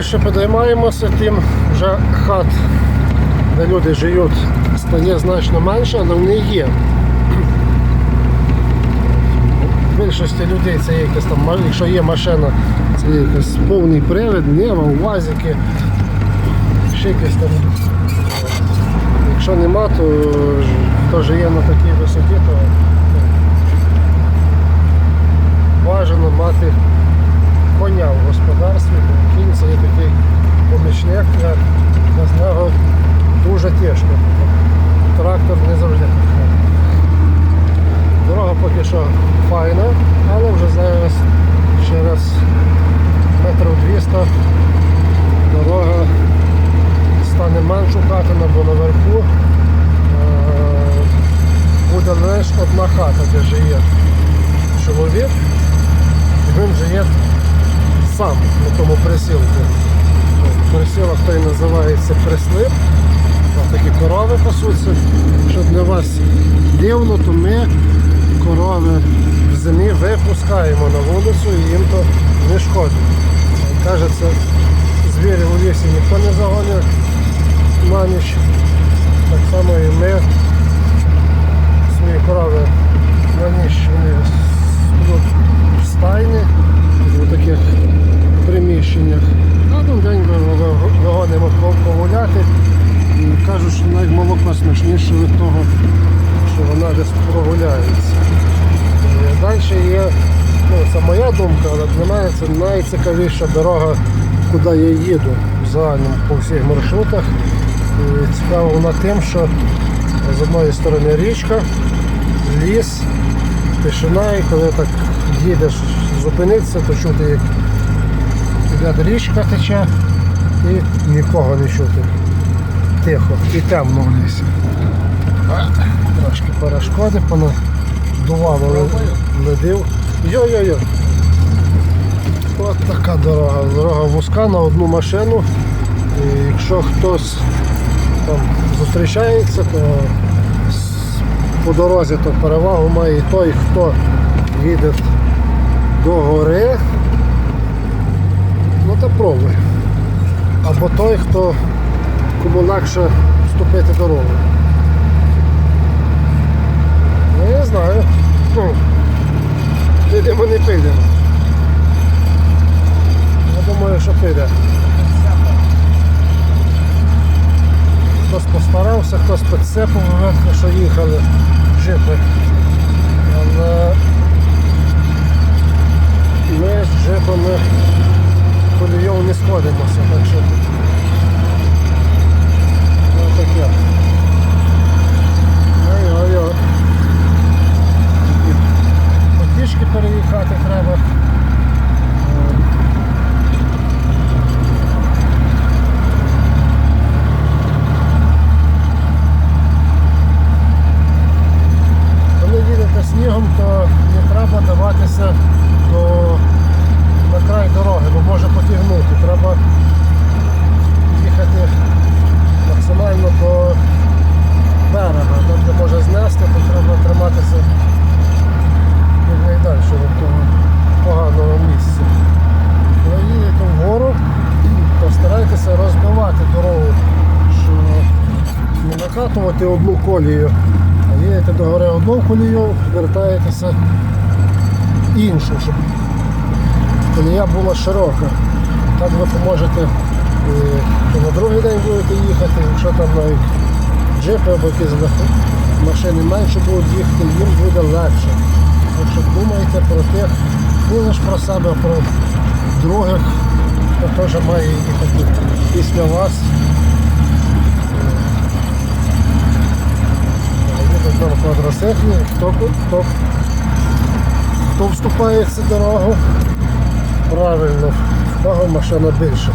вище підіймаємося, тим вже хат, де люди живуть, стає значно менше, але вони є. В більшості людей це є якась там, якщо є машина, це якийсь повний привід, Нева, УАЗики, ще якесь там. Якщо нема, то хто живе на такій висоті, то ну, бажано мати коня в господарстві, це є такий помічник, сам на тому присілку. Присілок той називається прислип. Такі корови пасуться. Що для вас дивно, то ми корови в зимі випускаємо на вулицю і їм то не шкодить. Кажеться, звірі у лісі ніхто не загонить на ніч. Так само і ми свої корови на ніч вони будуть в стайні, в таких приміщеннях. А один день ви- ви- вигонимо по- погуляти. І кажуть, навіть смачніше від того, що вона десь прогуляється. І Далі є, ну це моя думка, але для мене це найцікавіша дорога, куди я їду в загальному по всіх маршрутах. І цікаво вона тим, що з одної сторони річка, ліс, тишина, і коли так їдеш зупинитися, то чути, як річка тече і нікого не чути. Тихо і темно в лісі. Трошки перешкоди, понадувало ледив. Йо-йо-йо. От така дорога. Дорога вузька на одну машину. І якщо хтось там зустрічається, то по дорозі то перевагу має і той, хто їде до гори, ну то пробуй. Або той, хто кому легше вступити дорогу. Ну, я знаю. Ну, підемо не підемо. Я думаю, що піде. Хтось постарався, хтось підсипав, видно, що їхали джипи. Але ми з джипами колійов не сходимося, так що ну, таке. Ой-ой-ой. Потішки переїхати треба. Е, Коли їдете снігом, то не треба даватися до, на край дороги, бо може потягнути. Треба їхати максимально до берега, там де може знести, то треба триматися якнайдальше від того поганого місця. Коли їдете вгору, то старайтеся розбивати дорогу, що не накатувати одну колію, їдете до гори одну колію, вертаєтеся іншу, щоб колія була широка. Так ви поможете і на другий день будете їхати, якщо там навіть джипи або якісь машини менше будуть їхати, їм буде легше. Так що думайте про тих, не лише про себе, а про других, хто теж має їхати після вас. На хто, хто, хто вступає в цю дорогу, правильно, в кого машина більше.